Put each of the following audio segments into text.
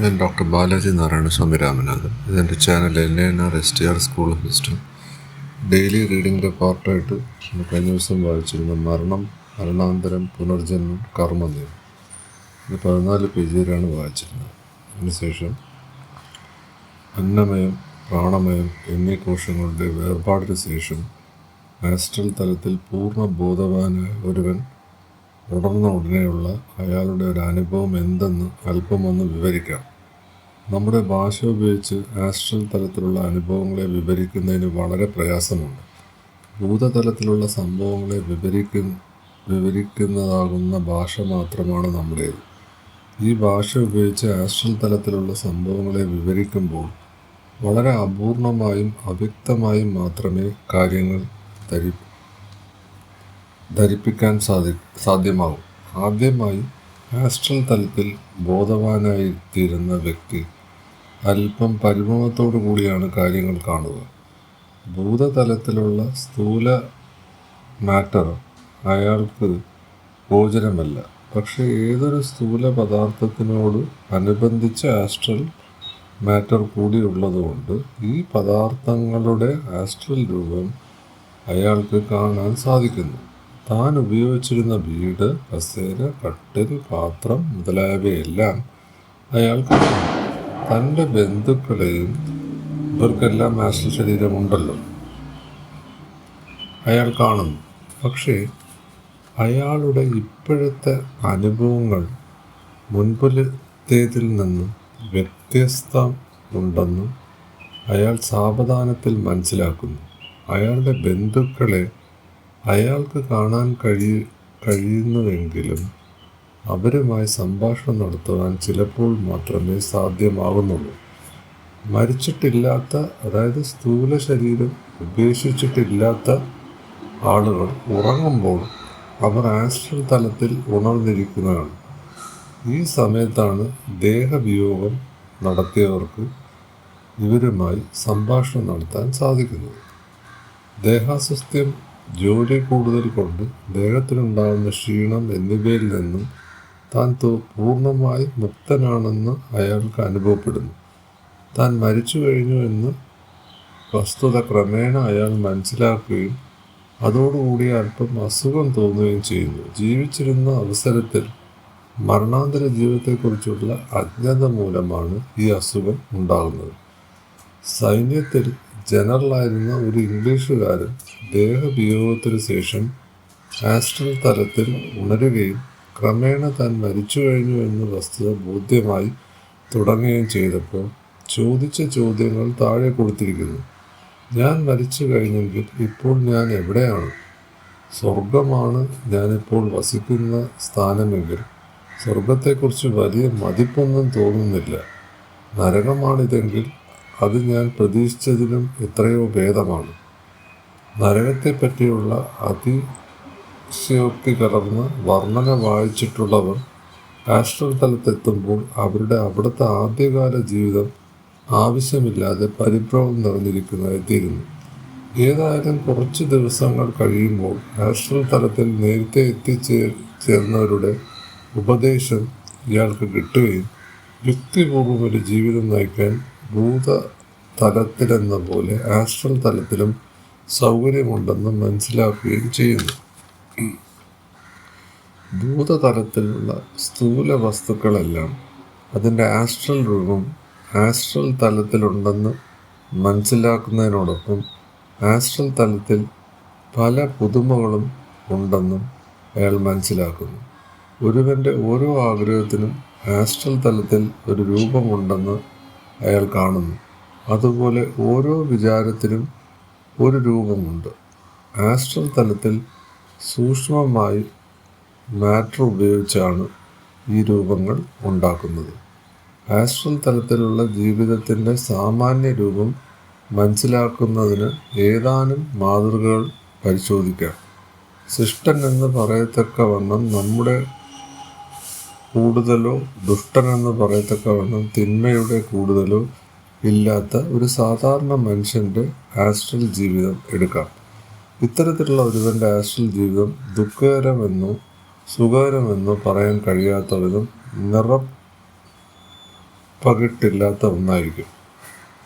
ഞാൻ ഡോക്ടർ ബാലാജി നാരായണ സ്വാമി രാമനാഥൻ. ഇതെന്റെ channel N N R S T R school of history daily റീഡിങ്ങിന്റെ പാർട്ടായിട്ട് കഴിഞ്ഞ ദിവസം വായിച്ചിരുന്ന മരണം മരണാന്തരം പുനർജന്മം കർമ്മനിയമം. പതിനാല് പേജുകളാണ് വായിച്ചിരുന്നത്. അതിനുശേഷം അന്നമയം പ്രാണമയം എന്നീ കോശങ്ങളുടെ വേർപാടിന് ശേഷം ആസ്ട്രൽ തലത്തിൽ പൂർണ ബോധവാനായ ഒരുവൻ ഉണർന്ന ഉടനെയുള്ള അയാളുടെ ഒരു അനുഭവം എന്തെന്ന് അല്പമൊന്ന് വിവരിക്കാം. നമ്മുടെ ഭാഷ ഉപയോഗിച്ച് ആസ്ട്രൽ തലത്തിലുള്ള അനുഭവങ്ങളെ വിവരിക്കുന്നതിന് വളരെ പ്രയാസമുണ്ട്. ഭൂതതലത്തിലുള്ള സംഭവങ്ങളെ വിവരിക്ക വിവരിക്കുന്നതാകുന്ന ഭാഷ മാത്രമാണ് നമ്മുടേത്. ഈ ഭാഷ ഉപയോഗിച്ച് ആസ്ട്രൽ തലത്തിലുള്ള സംഭവങ്ങളെ വിവരിക്കുമ്പോൾ വളരെ അപൂർണമായും അവ്യക്തമായും മാത്രമേ കാര്യങ്ങൾ ധരി ധരിപ്പിക്കാൻ സാധി സാധ്യമാവും. ആദ്യമായി ആസ്ട്രൽ തലത്തിൽ ബോധവാനായി തീരുന്ന വ്യക്തി അല്പം പരിഭ്രമത്തോടു കൂടിയാണ് കാര്യങ്ങൾ കാണുക. ഭൂതതലത്തിലുള്ള സ്ഥൂല മാറ്റർ അയാൾക്ക് ഗോചരമല്ല. പക്ഷേ ഏതൊരു സ്ഥൂല പദാർത്ഥത്തിനോട് അനുബന്ധിച്ച് ആസ്ട്രൽ മാറ്റർ കൂടി ഉള്ളതുകൊണ്ട് ഈ പദാർത്ഥങ്ങളുടെ ആസ്ട്രൽ രൂപം അയാൾക്ക് കാണാൻ സാധിക്കുന്നു. താൻ ഉപയോഗിച്ചിരുന്ന വീട് കസേര കട്ടിൽ പാത്രം മുതലായവയെല്ലാം അയാൾക്ക് തന്റെ ബന്ധുക്കളെയും ഇവർക്കെല്ലാം ആശ്ര ശരീരമുണ്ടല്ലോ. അയാൾ കാണുന്നു. പക്ഷേ അയാളുടെ ഇപ്പോഴത്തെ അനുഭവങ്ങൾ മുൻപിലത്തേതിൽ നിന്നും വ്യത്യസ്തമുണ്ടെന്നും അയാൾ സാവധാനത്തിൽ മനസ്സിലാക്കുന്നു. അയാളുടെ ബന്ധുക്കളെ അയാൾക്ക് കാണാൻ കഴിയ കഴിയുന്നുവെങ്കിലും അവരുമായി സംഭാഷണം നടത്തുവാൻ ചിലപ്പോൾ മാത്രമേ സാധ്യമാകുന്നുള്ളൂ. മരിച്ചിട്ടില്ലാത്ത അതായത് സ്ഥൂല ശരീരം ഉപേക്ഷിച്ചിട്ടില്ലാത്ത ആളുകൾ ഉറങ്ങുമ്പോൾ അവർ ആസ്ട്രൽ തലത്തിൽ ഉണർന്നിരിക്കുന്നതാണ്. ഈ സമയത്താണ് ദേഹവിയോഗം നടത്തിയവർക്ക് ഇവരുമായി സംഭാഷണം നടത്താൻ സാധിക്കുന്നത്. ദേഹാസ്വസ്ഥ്യം ജോലി കൂടുതൽ കൊണ്ട് ദേഹത്തിനുണ്ടാകുന്ന ക്ഷീണം എന്നിവയിൽ നിന്നും താൻ പൂർണമായി മുക്തനാണെന്ന് അയാൾക്ക് അനുഭവപ്പെടുന്നു. താൻ മരിച്ചു കഴിഞ്ഞു എന്ന് വസ്തുത ക്രമേണ അയാൾ മനസ്സിലാക്കുകയും അതോടുകൂടി അല്പം അസുഖം തോന്നുകയും ചെയ്യുന്നു. ജീവിച്ചിരുന്ന അവസരത്തിൽ മരണാന്തര ജീവിതത്തെക്കുറിച്ചുള്ള അജ്ഞത മൂലമാണ് ഈ അസുഖം ഉണ്ടാകുന്നത്. സൈന്യത്തിൽ ജനറലായിരുന്ന ഒരു ഇംഗ്ലീഷുകാരൻ ദേഹവിയോഗത്തിന് ശേഷം ആസ്ട്രൽ തലത്തിൽ ഉണരുകയും ക്രമേണ താൻ മരിച്ചു കഴിഞ്ഞു എന്ന വസ്തുത ബോധ്യമായി തുടങ്ങുകയും ചെയ്തപ്പോൾ ചോദിച്ച ചോദ്യങ്ങൾ താഴെ കൊടുത്തിരിക്കുന്നു. ഞാൻ മരിച്ചു കഴിഞ്ഞെങ്കിൽ ഇപ്പോൾ ഞാൻ എവിടെയാണ്? സ്വർഗമാണ് ഞാനിപ്പോൾ വസിക്കുന്ന സ്ഥാനമെങ്കിൽ സ്വർഗത്തെക്കുറിച്ച് വലിയ മതിപ്പൊന്നും തോന്നുന്നില്ല. നരകമാണിതെങ്കിൽ അത് ഞാൻ പ്രതീക്ഷിച്ചതിലും എത്രയോ ഭേദമാണ്. നരകത്തെപ്പറ്റിയുള്ള അതിശയോക്തി കലർന്ന വർണന വായിച്ചിട്ടുള്ളവർ ആസ്ട്രൽ തലത്തെത്തുമ്പോൾ അവരുടെ അവിടുത്തെ ആദ്യകാല ജീവിതം ആവശ്യമില്ലാതെ പരിഭ്രമം നിറഞ്ഞിരിക്കുന്നതായി തീരുന്നു ഏതായാലും കുറച്ച് ദിവസങ്ങൾ കഴിയുമ്പോൾ ആസ്ട്രൽ തലത്തിൽ നേരത്തെ എത്തിച്ചേർന്നവരുടെ ഉപദേശം ഇയാൾക്ക് കിട്ടുകയും യുക്തിപൂർവം ഒരു ജീവിതം നയിക്കാൻ ഭൂത തലത്തിലെന്ന പോലെ ആസ്ട്രൽ തലത്തിലും സൗകര്യമുണ്ടെന്ന് മനസ്സിലാക്കുകയും ചെയ്യുന്നു. ഭൂതതലത്തിലുള്ള സ്ഥൂല വസ്തുക്കളെല്ലാം അതിന്റെ ആസ്ട്രൽ രൂപം ആസ്ട്രൽ തലത്തിലുണ്ടെന്ന് മനസ്സിലാക്കുന്നതിനോടൊപ്പം ആസ്ട്രൽ തലത്തിൽ പല പുതുമകളും ഉണ്ടെന്നും അയാൾ മനസ്സിലാക്കുന്നു. ഒരുവന്റെ ഓരോ ആഗ്രഹത്തിനും ആസ്ട്രൽ തലത്തിൽ ഒരു രൂപമുണ്ടെന്ന് അയാൾ കാണുന്നു. അതുപോലെ ഓരോ വിചാരത്തിനും ഒരു രൂപമുണ്ട്. ആസ്ട്രൽ തലത്തിൽ സൂക്ഷ്മമായി മാറ്റർ ഉപയോഗിച്ചാണ് ഈ രൂപങ്ങൾ ഉണ്ടാക്കുന്നത്. ആസ്ട്രൽ തലത്തിലുള്ള ജീവിതത്തിന്റെ സാമാന്യ രൂപം മനസ്സിലാക്കുന്നതിന് ഏതാനും മാതൃകകൾ പരിശോധിക്കാം. സിഷ്ടൻ എന്ന് പറയത്തക്കവണ്ണം നമ്മുടെ കൂടുതലോ ദുഷ്ടനെന്ന് പറയത്തക്കവണ്ണം തിന്മയുടെ കൂടുതലോ ഇല്ലാത്ത ഒരു സാധാരണ മനുഷ്യന്റെ ആസ്ട്രൽ ജീവിതം എടുക്കാം. ഇത്തരത്തിലുള്ള ഒരുവന്റെ ആസ്ട്രൽ ജീവിതം ദുഃഖകരമെന്നോ സുഖകരമെന്നോ പറയാൻ കഴിയാത്തവരും നിറ പകിട്ടില്ലാത്ത ഒന്നായിരിക്കും.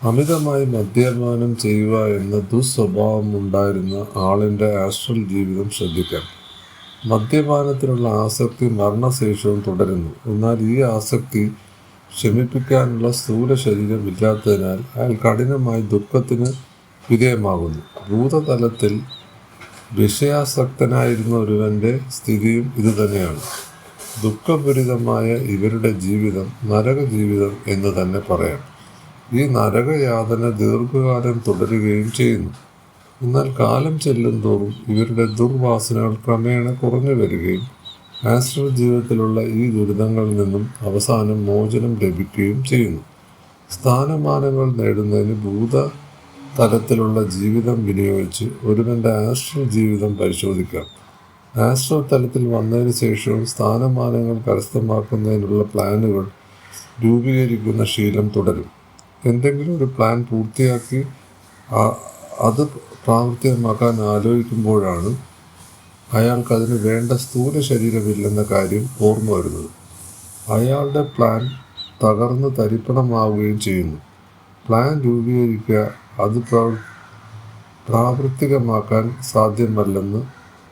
അമിതമായി മദ്യപാനം ചെയ്യുക എന്ന ദുസ്വഭാവം ഉണ്ടായിരുന്ന ആളിന്റെ ആസ്ട്രൽ ജീവിതം ശ്രദ്ധിക്കണം മദ്യപാനത്തിനുള്ള ആസക്തി മരണശേഷവും തുടരുന്നു. എന്നാൽ ഈ ആസക്തി ക്ഷമിപ്പിക്കാനുള്ള സ്ഥൂല ശരീരം ഇല്ലാത്തതിനാൽ അയാൾ കഠിനമായി ദുഃഖത്തിന് വിധേയമാകുന്നു. ഭൂതതലത്തിൽ വിഷയാസക്തനായിരുന്ന ഒരുവന്റെ സ്ഥിതിയും ഇതുതന്നെയാണ്. ദുഃഖപൂരിതമായ ഇവരുടെ ജീവിതം നരക ജീവിതം എന്ന് തന്നെ പറയാം. ഈ നരകയാതന ദീർഘകാലം തുടരുകയും ചെയ്യുന്നു. എന്നാൽ കാലം ചെല്ലും തോറും ഇവരുടെ ദുർവാസനകൾ ക്രമേണ കുറഞ്ഞു വരികയും ആസ്ട്രൽ ജീവിതത്തിലുള്ള ഈ ദുരിതങ്ങളിൽ നിന്നും അവസാനം മോചനം ലഭിക്കുകയും ചെയ്യുന്നു. സ്ഥാനമാനങ്ങൾ നേടുന്നതിന് ഭൂത തലത്തിലുള്ള ജീവിതം വിനിയോഗിച്ച് ഒരുവന്റെ ആസ്ട്രൽ ജീവിതം പരിശോധിക്കാം. ആസ്ട്രൽ തലത്തിൽ വന്നതിന് ശേഷവും സ്ഥാനമാനങ്ങൾ കരസ്ഥമാക്കുന്നതിനുള്ള പ്ലാനുകൾ രൂപീകരിക്കുന്ന ശീലം തുടരും. എന്തെങ്കിലും ഒരു പ്ലാൻ പൂർത്തിയാക്കി അത് പ്രാവർത്തികമാക്കാൻ ആലോചിക്കുമ്പോഴാണ് അയാൾക്ക് അതിന് വേണ്ട സ്ഥൂല ശരീരമില്ലെന്ന കാര്യം ഓർമ്മ വരുന്നത്. അയാളുടെ പ്ലാൻ തകർന്ന് തരിപ്പണമാവുകയും ചെയ്യുന്നു. പ്ലാൻ രൂപീകരിക്കുക അത് പ്രാവർത്തികമാക്കാൻ സാധ്യമല്ലെന്ന്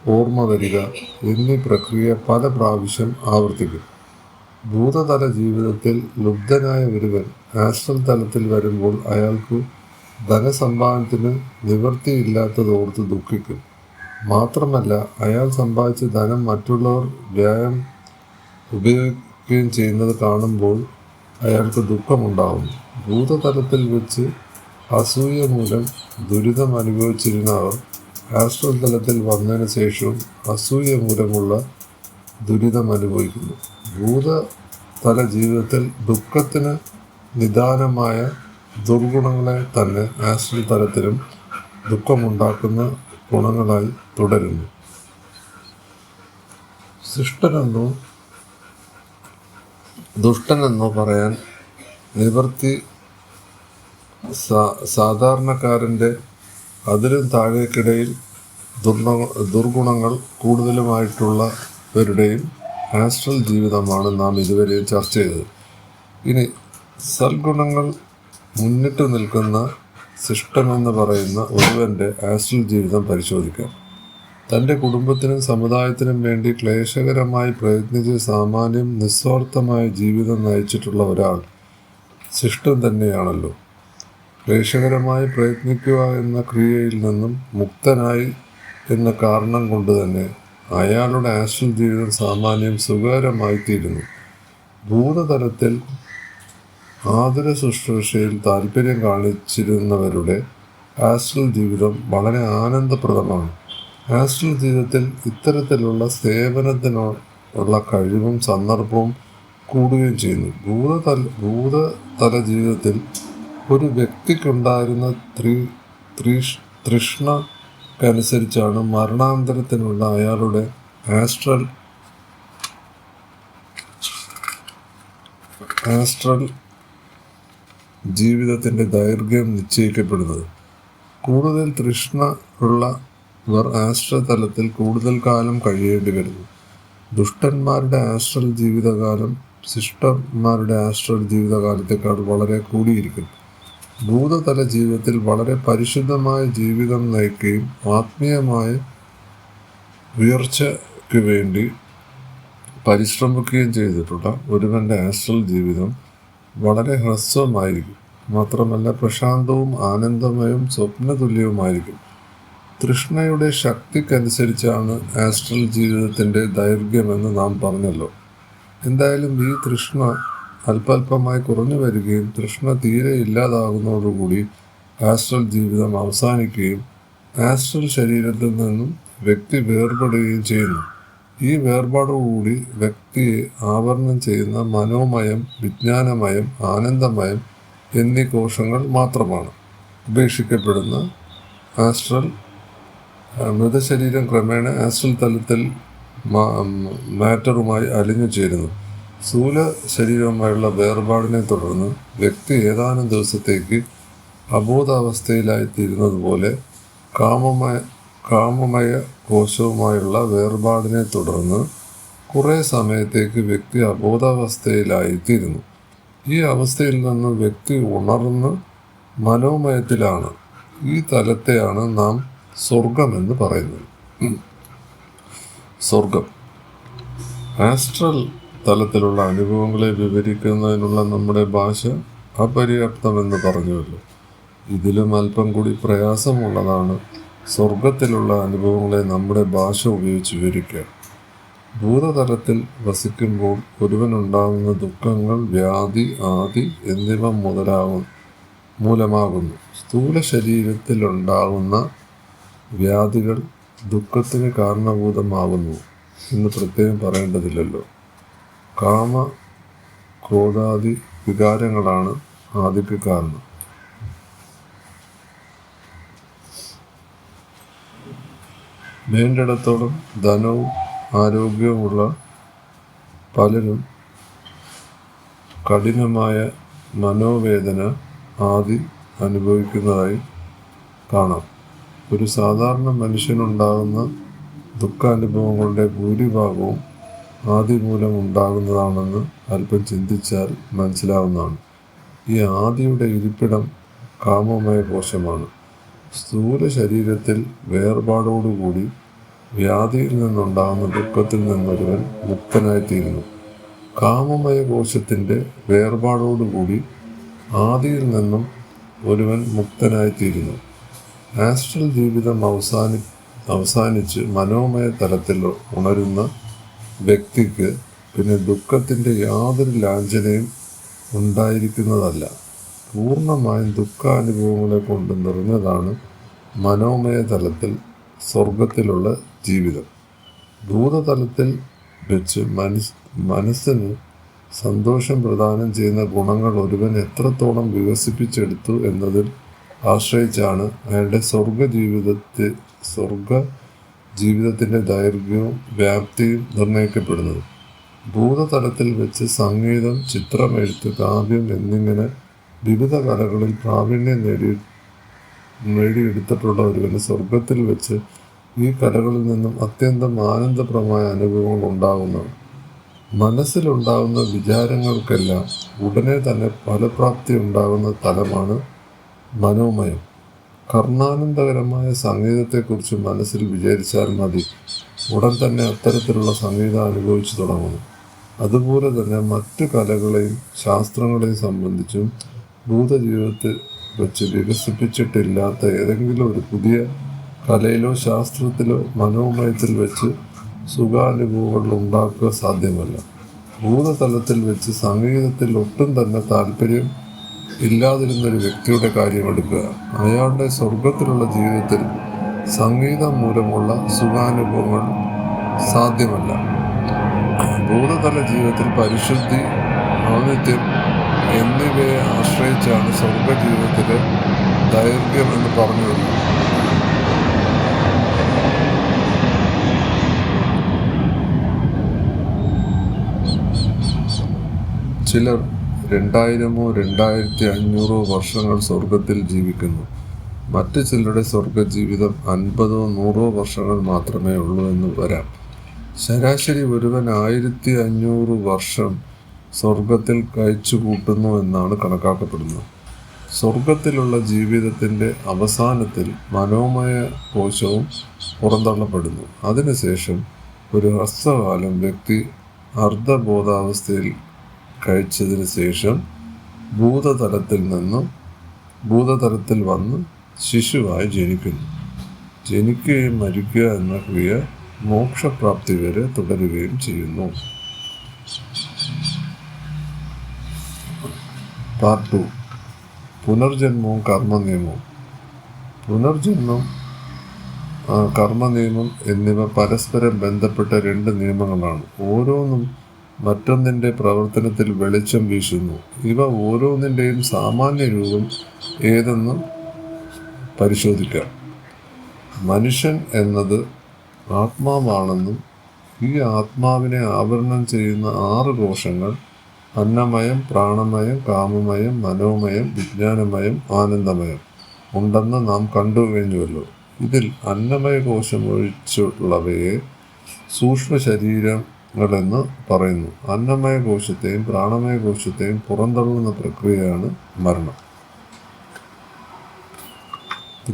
ഓർമ്മ വരിക എന്നീ പ്രക്രിയ പല പ്രാവശ്യം ആവർത്തിക്കും. ഭൂതതല ജീവിതത്തിൽ ലുബ്ധനായ ഒരുവൻ ആസ്ട്രൽ തലത്തിൽ വരുമ്പോൾ അയാൾക്ക് ധനസമ്പാദനത്തിന് നിവൃത്തിയില്ലാത്തത് ഓർത്ത് ദുഃഖിക്കും. മാത്രമല്ല അയാൾ സമ്പാദിച്ച ധനം മറ്റുള്ളവർ വ്യായം ഉപയോഗിക്കുകയും ചെയ്യുന്നത് കാണുമ്പോൾ അയാൾക്ക് ദുഃഖമുണ്ടാകുന്നു. ഭൂതതലത്തിൽ വെച്ച് അസൂയ മൂലം ദുരിതം അനുഭവിച്ചിരുന്ന അവർ ആസ്ട്രൽ തലത്തിൽ വന്നതിന് ശേഷവും അസൂയ മൂലമുള്ള ദുരിതം അനുഭവിക്കുന്നു. ഭൂതതല ജീവിതത്തിൽ ദുഃഖത്തിന് നിദാനമായ ദുർഗുണങ്ങളെ തന്നെ ആസ്ട്രൽ തലത്തിലും ദുഃഖമുണ്ടാക്കുന്ന ഗുണങ്ങളായി തുടരുന്നു. ശിഷ്ടനെന്നോ ദുഷ്ടനെന്നോ പറയാൻ നിവർത്തി സാധാരണക്കാരന്റെ അതിലും താഴേക്കിടയിൽ ദുർണ ദുർഗുണങ്ങൾ കൂടുതലുമായിട്ടുള്ളവരുടെയും ആസ്ട്രൽ ജീവിതമാണ് നാം ഇതുവരെയും ചർച്ച ചെയ്തത്. ഇനി സൽഗുണങ്ങൾ മുന്നിട്ട് നിൽക്കുന്ന ശിഷ്ടമെന്ന് പറയുന്ന ഒരുവന്റെ ആസ്ട്രൽ ജീവിതം പരിശോധിക്കാം. തന്റെ കുടുംബത്തിനും സമുദായത്തിനും വേണ്ടി ക്ലേശകരമായി പ്രയത്നിച്ച് സാമാന്യം നിസ്വാർത്ഥമായ ജീവിതം നയിച്ചിട്ടുള്ള ഒരാൾ സിഷ്ടം തന്നെയാണല്ലോ. ക്ലേശകരമായി പ്രയത്നിക്കുക എന്ന ക്രിയയിൽ നിന്നും മുക്തനായി എന്ന കാരണം കൊണ്ട് തന്നെ അയാളുടെ ആസ്ട്രൽ ജീവിതം സാമാന്യം സുഖകരമായി തീരുന്നു ഭൂതതലത്തിൽ ആതുര ശുശ്രൂഷയിൽ താല്പര്യം കാണിച്ചിരുന്നവരുടെ ആസ്ട്രൽ ജീവിതം വളരെ ആനന്ദപ്രദമാണ്. ആസ്ട്രൽ ജീവിതത്തിൽ ഇത്തരത്തിലുള്ള സേവനത്തിനുള്ള കഴിവും സന്ദർഭവും കൂടുകയും ചെയ്യുന്നു. ഭൂതതല ഭൂതതല ജീവിതത്തിൽ ഒരു വ്യക്തിക്കുണ്ടായിരുന്ന ത്രി ത്രിഷ് തൃഷ്ണക്കനുസരിച്ചാണ് മരണാന്തരത്തിനുള്ള അയാളുടെ ആസ്ട്രൽ ആസ്ട്രൽ ജീവിതത്തിന്റെ ദൈർഘ്യം നിശ്ചയിക്കപ്പെടുന്നത്. കൂടുതൽ തൃഷ്ണ ഉള്ളവർ ആസ്ട്രൽ തലത്തിൽ കൂടുതൽ കാലം കഴിയേണ്ടി വരുന്നു. ദുഷ്ടന്മാരുടെ ആസ്ട്രൽ ജീവിതകാലം ശിഷ്ടന്മാരുടെ ആസ്ട്രൽ ജീവിതകാലത്തേക്കാൾ വളരെ കൂടിയിരിക്കും ഭൂതതല ജീവിതത്തിൽ വളരെ പരിശുദ്ധമായ ജീവിതം നയിക്കുകയും ആത്മീയമായ ഉയർച്ചയ്ക്ക് വേണ്ടി പരിശ്രമിക്കുകയും ചെയ്തിട്ടുള്ള ഒരുവന്റെ ആസ്ട്രൽ ജീവിതം വളരെ ഹ്രസ്വമായിരിക്കും. മാത്രമല്ല പ്രശാന്തവും ആനന്ദമയവും സ്വപ്നതുല്യവുമായിരിക്കും. തൃഷ്ണയുടെ ശക്തിക്കനുസരിച്ചാണ് ആസ്ട്രൽ ജീവിതത്തിന്റെ ദൈർഘ്യമെന്ന് നാം പറഞ്ഞല്ലോ. എന്തായാലും ഈ തൃഷ്ണ അല്പല്പമായി കുറഞ്ഞു വരികയും തൃഷ്ണ തീരെ ഇല്ലാതാകുന്നതോടുകൂടി ആസ്ട്രൽ ജീവിതം അവസാനിക്കുകയും ആസ്ട്രൽ ശരീരത്തിൽ നിന്നും വ്യക്തി വേർപെടുകയും ചെയ്യുന്നു. ഈ വേർപാടോടുകൂടി വ്യക്തിയെ ആവരണം ചെയ്യുന്ന മനോമയം വിജ്ഞാനമയം ആനന്ദമയം എന്നീ കോശങ്ങൾ മാത്രമാണ്. ഉപേക്ഷിക്കപ്പെടുന്ന ആസ്ട്രൽ മൃതശരീരം ക്രമേണ ആസ്ട്രൽ തലത്തിൽ മാറ്ററുമായി അലിഞ്ഞു ചേരുന്നു. സ്ഥൂല ശരീരവുമായുള്ള വേർപാടിനെ തുടർന്ന് വ്യക്തി ഏതാനും ദിവസത്തേക്ക് അബോധാവസ്ഥയിലായിത്തീരുന്നതുപോലെ കാമമയ കാമമയ കോശവുമായുള്ള വേർപാടിനെ തുടർന്ന് കുറേ സമയത്തേക്ക് വ്യക്തി അബോധാവസ്ഥയിലായിത്തീരുന്നു. ഈ അവസ്ഥയിൽ നിന്ന് വ്യക്തി ഉണർന്ന് മനോമയത്തിലാണ് ഈ തലത്തെയാണ് നാം സ്വർഗമെന്ന് പറയുന്നത്. സ്വർഗം ആസ്ട്രൽ തലത്തിലുള്ള അനുഭവങ്ങളെ വിവരിക്കുന്നതിനുള്ള നമ്മുടെ ഭാഷ അപര്യാപ്തമെന്ന് പറഞ്ഞുവല്ലോ. ഇതിലും അല്പം കൂടി പ്രയാസമുള്ളതാണ് സ്വർഗത്തിലുള്ള അനുഭവങ്ങളെ നമ്മുടെ ഭാഷ ഉപയോഗിച്ച് വിവരിക്കുക. ഭൂതതലത്തിൽ വസിക്കുമ്പോൾ ഒരുവനുണ്ടാകുന്ന ദുഃഖങ്ങൾ വ്യാധി ആദി എന്നിവ മുതലാകും മൂലമാകുന്നു. സ്ഥൂല ശരീരത്തിലുണ്ടാകുന്ന വ്യാധികൾ ദുഃഖത്തിന് കാരണഭൂതമാകുന്നു എന്ന് പ്രത്യേകം പറയേണ്ടതില്ലല്ലോ. കാമ ക്രോധാദി വികാരങ്ങളാണ് ആദിക്ക് കാരണം. വേണ്ടിടത്തോളം ധനവും ആരോഗ്യവുമുള്ള പലരും കഠിനമായ മനോവേദന ആദി അനുഭവിക്കുന്നതായി കാണാം. ഒരു സാധാരണ മനുഷ്യനുണ്ടാകുന്ന ദുഃഖാനുഭവങ്ങളുടെ ഭൂരിഭാഗവും ആദി മൂലം ഉണ്ടാകുന്നതാണെന്ന് അല്പം ചിന്തിച്ചാൽ മനസ്സിലാവുന്നതാണ്. ഈ ആദിയുടെ ഇരിപ്പിടം കാമമായ കോശമാണ്. സ്ഥൂല ശരീരത്തിൽ വേർപാടോടുകൂടി വ്യാധിയിൽ നിന്നുണ്ടാകുന്ന ദുഃഖത്തിൽ നിന്നൊരുവൻ മുക്തനായിത്തീരുന്നു. കാമമയ കോശത്തിന്റെ വേർപാടോടുകൂടി ആദിയിൽ നിന്നും ഒരുവൻ മുക്തനായിത്തീരുന്നു. ആസ്ട്രൽ ജീവിതം അവസാനി അവസാനിച്ച് മനോമയ തലത്തിൽ ഉണരുന്ന വ്യക്തിക്ക് പിന്നെ ദുഃഖത്തിന്റെ യാതൊരു ലാഞ്ചനയും ഉണ്ടായിരിക്കുന്നതല്ല. പൂർണമായും ദുഃഖാനുഭവങ്ങളെ കൊണ്ട് നിറഞ്ഞതാണ് മനോമയ തലത്തിൽ സ്വർഗത്തിലുള്ള ജീവിതം. ഭൂതതലത്തിൽ വെച്ച് മനസ് മനസ്സിന് സന്തോഷം പ്രദാനം ചെയ്യുന്ന ഗുണങ്ങൾ ഒരുവൻ എത്രത്തോളം വികസിപ്പിച്ചെടുത്തു എന്നതിൽ ആശ്രയിച്ചാണ് അയാളുടെ സ്വർഗ ജീവിതത്തെ സ്വർഗ ജീവിതത്തിന്റെ ദൈർഘ്യവും വ്യാപ്തിയും നിർണയിക്കപ്പെടുന്നത്. ഭൂതതലത്തിൽ വെച്ച് സംഗീതം ചിത്രമെഴുത്ത് കാവ്യം എന്നിങ്ങനെ വിവിധ കലകളിൽ പ്രാവീണ്യം നേടി നേടിയെടുത്തിട്ടുള്ള ഒരുവന് സ്വർഗത്തിൽ വെച്ച് ഈ കലകളിൽ നിന്നും അത്യന്തം ആനന്ദപ്രമായ അനുഭവങ്ങൾ ഉണ്ടാകുന്നതാണ് മനസ്സിലുണ്ടാകുന്ന വിചാരങ്ങൾക്കെല്ലാം ഉടനെ തന്നെ ഫലപ്രാപ്തി ഉണ്ടാകുന്ന തലമാണ് മനോമയം. കർണാനന്ദകരമായ സംഗീതത്തെക്കുറിച്ച് മനസ്സിൽ വിചാരിച്ചാൽ മതി. ഉടൻ തന്നെ അത്തരത്തിലുള്ള സംഗീതം അനുഭവിച്ചു തുടങ്ങുന്നു. അതുപോലെ തന്നെ മറ്റു കലകളെയും ശാസ്ത്രങ്ങളെയും സംബന്ധിച്ചും ഭൂതജീവിതത്തിൽ വെച്ച് വികസിപ്പിച്ചിട്ടില്ലാത്ത ഏതെങ്കിലും ഒരു പുതിയ കലയിലോ ശാസ്ത്രത്തിലോ മനോമയത്തിൽ വെച്ച് സുഖാനുഭവങ്ങൾ ഉണ്ടാക്കുക സാധ്യമല്ല. ഭൂതതലത്തിൽ വെച്ച് സംഗീതത്തിൽ ഒട്ടും തന്നെ താല്പര്യം ഇല്ലാതിരുന്നൊരു വ്യക്തിയുടെ കാര്യം എടുക്കുക. അയാളുടെ സ്വർഗത്തിലുള്ള ജീവിതത്തിൽ സംഗീതം മൂലമുള്ള സുഖാനുഭവങ്ങൾ സാധ്യമല്ല. ഭൂതതല ജീവിതത്തിൽ പരിശുദ്ധി ഔന്നിത്യം എന്നിവയെ ആശ്രയിച്ചാണ് സ്വർഗ ജീവിതത്തിലെ ദൈർഘ്യം എന്ന് പറഞ്ഞു വരുന്നത്. ചിലർ രണ്ടായിരമോ രണ്ടായിരത്തി അഞ്ഞൂറോ വർഷങ്ങൾ സ്വർഗത്തിൽ ജീവിക്കുന്നു. മറ്റു ചിലരുടെ സ്വർഗ ജീവിതം അൻപതോ നൂറോ വർഷങ്ങൾ മാത്രമേ ഉള്ളൂ എന്ന് വരാം. ശരാശരി ഒരുവൻ ആയിരത്തി അഞ്ഞൂറ് വർഷം സ്വർഗത്തിൽ കഴിച്ചു കൂട്ടുന്നു എന്നാണ് കണക്കാക്കപ്പെടുന്നത്. സ്വർഗത്തിലുള്ള ജീവിതത്തിന്റെ അവസാനത്തിൽ മനോമയ കോശവും പുറന്തള്ളപ്പെടുന്നു. അതിനുശേഷം ഒരു ഹ്രസ്വകാലം വ്യക്തി അർദ്ധബോധാവസ്ഥയിൽ കഴിച്ചതിന് ശേഷം ഭൂതതലത്തിൽ നിന്നും ഭൂതതലത്തിൽ വന്ന് ശിശുവായി ജനിക്കുന്നു. ജനിക്കുകയും മരിക്കുക എന്ന ക്രിയ മോക്ഷപ്രാപ്തി വരെ തുടരുകയും ചെയ്യുന്നു. Part two. പുനർജന്മവും കർമ്മനിയമവും. പുനർജന്മം കർമ്മനിയമം എന്നിവ പരസ്പരം ബന്ധപ്പെട്ട രണ്ട് നിയമങ്ങളാണ്. ഓരോന്നും മറ്റൊന്നിന്റെ പ്രവർത്തനത്തിൽ വെളിച്ചം വീശുന്നു. ഇവ ഓരോന്നിന്റെയും സാമാന്യ രൂപം ഏതെന്ന് പരിശോധിക്കാം. മനുഷ്യൻ എന്നത് ആത്മാവാണെന്നും ഈ ആത്മാവിനെ ആവരണം ചെയ്യുന്ന ആറ് കോശങ്ങൾ അന്നമയം പ്രാണമയം കാമമയം മനോമയം വിജ്ഞാനമയം ആനന്ദമയം ഉണ്ടെന്ന് നാം കണ്ടു കഴിഞ്ഞുവല്ലോ. ഇതിൽ അന്നമയ കോശം ഒഴിച്ചുള്ളവയെ സൂക്ഷ്മ ശരീരങ്ങളെന്ന് പറയുന്നു. അന്നമയ കോശത്തെയും പ്രാണമയ കോശത്തെയും പുറന്തള്ളുന്ന പ്രക്രിയയാണ് മരണം.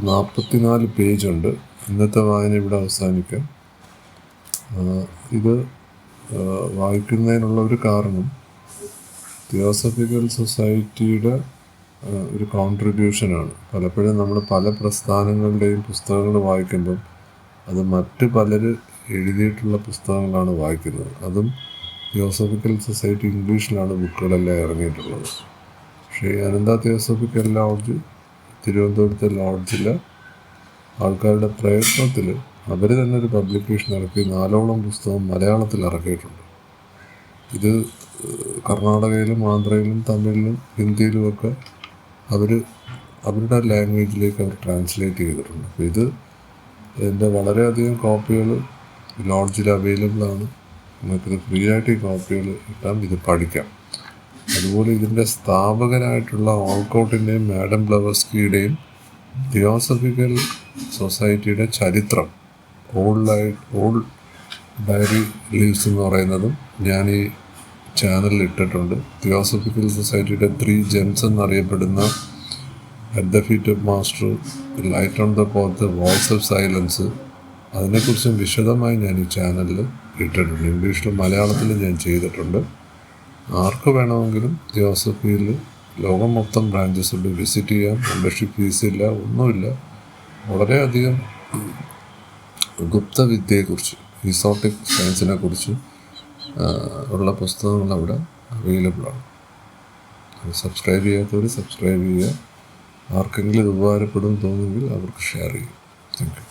നാൽപ്പത്തിനാല് ഉണ്ട് ഇന്നത്തെ വായന ഇവിടെ അവസാനിക്കാം. ഇത് വായിക്കുന്നതിനുള്ള ഒരു കാരണം തിയോസഫിക്കൽ സൊസൈറ്റിയുടെ ഒരു കോൺട്രിബ്യൂഷനാണ്. പലപ്പോഴും നമ്മൾ പല പ്രസ്ഥാനങ്ങളുടെയും പുസ്തകങ്ങൾ വായിക്കുമ്പം അത് മറ്റ് പലർ എഴുതിയിട്ടുള്ള പുസ്തകങ്ങളാണ് വായിക്കുന്നത്. അതും തിയോസഫിക്കൽ സൊസൈറ്റി ഇംഗ്ലീഷിലാണ് ബുക്കുകളെല്ലാം ഇറങ്ങിയിട്ടുള്ളത്. പക്ഷേ അനന്ത തിയോസഫിക്കൽ ലോഡ്ജ് തിരുവനന്തപുരത്തെ ലോഡ്ജിലെ ആൾക്കാരുടെ പ്രയത്നത്തിൽ അവർ തന്നെ ഒരു പബ്ലിക്കേഷൻ ഇറക്കി നാലോളം പുസ്തകം മലയാളത്തിൽ ഇറക്കിയിട്ടുണ്ട്. ഇത് കർണാടകയിലും ആന്ധ്രയിലും തമിഴിലും ഹിന്ദിയിലുമൊക്കെ അവർ അവരുടെ ലാംഗ്വേജിലേക്ക് അവർ ട്രാൻസ്ലേറ്റ് ചെയ്തിട്ടുണ്ട്. അപ്പോൾ ഇത് ഇതിന്റെ വളരെയധികം കോപ്പികൾ ലോഡ്ജിൽ അവൈലബിൾ ആണ്. നിങ്ങൾക്കിത് ഫ്രീ ആയിട്ട് ഈ കോപ്പികൾ കിട്ടാം ഇത് പഠിക്കാം. അതുപോലെ ഇതിന്റെ സ്ഥാപകരായിട്ടുള്ള ഓൾക്കൗട്ടിന്റെയും മാഡം ബ്ലവസ്കിയുടെയും തിയോസഫിക്കൽ സൊസൈറ്റിയുടെ ചരിത്രം ഓൾഡ് ഓൾഡ് ഡയറി ലീവ്സ് എന്ന് പറയുന്നതും ഞാൻ ഈ ചാനലിൽ ഇട്ടിട്ടുണ്ട് തിയോസഫിക്കൽ സൊസൈറ്റിയുടെ ത്രീ ജെംസ് എന്നറിയപ്പെടുന്ന at the feet of master light on the path voice of silence അതിനെക്കുറിച്ചും വിശദമായി ഞാൻ ഈ ചാനലിൽ ഇട്ടിട്ടുണ്ട്. ഇംഗ്ലീഷിലും മലയാളത്തിലും ഞാൻ ചെയ്തിട്ടുണ്ട്. ആർക്ക് വേണമെങ്കിലും തിയോസഫിയിൽ ലോകം മൊത്തം ബ്രാഞ്ചസ് ഉണ്ട് വിസിറ്റ് ചെയ്യാം. മെമ്പർഷിപ്പ് ഫീസ് ഇല്ല ഒന്നുമില്ല. വളരെയധികം ഗുപ്തവിദ്യയെക്കുറിച്ച് ഇസോട്ടിക് സയൻസിനെ കുറിച്ച് ഉള്ള പുസ്തകങ്ങൾ അവിടെ അവൈലബിൾ ആണ്. സബ്സ്ക്രൈബ് ചെയ്യാത്തവർ സബ്സ്ക്രൈബ് ചെയ്യുക. ആർക്കെങ്കിലും ഇത് ഉപകാരപ്പെടും തോന്നുമെങ്കിൽ അവർക്ക് ഷെയർ ചെയ്യും താങ്ക് യു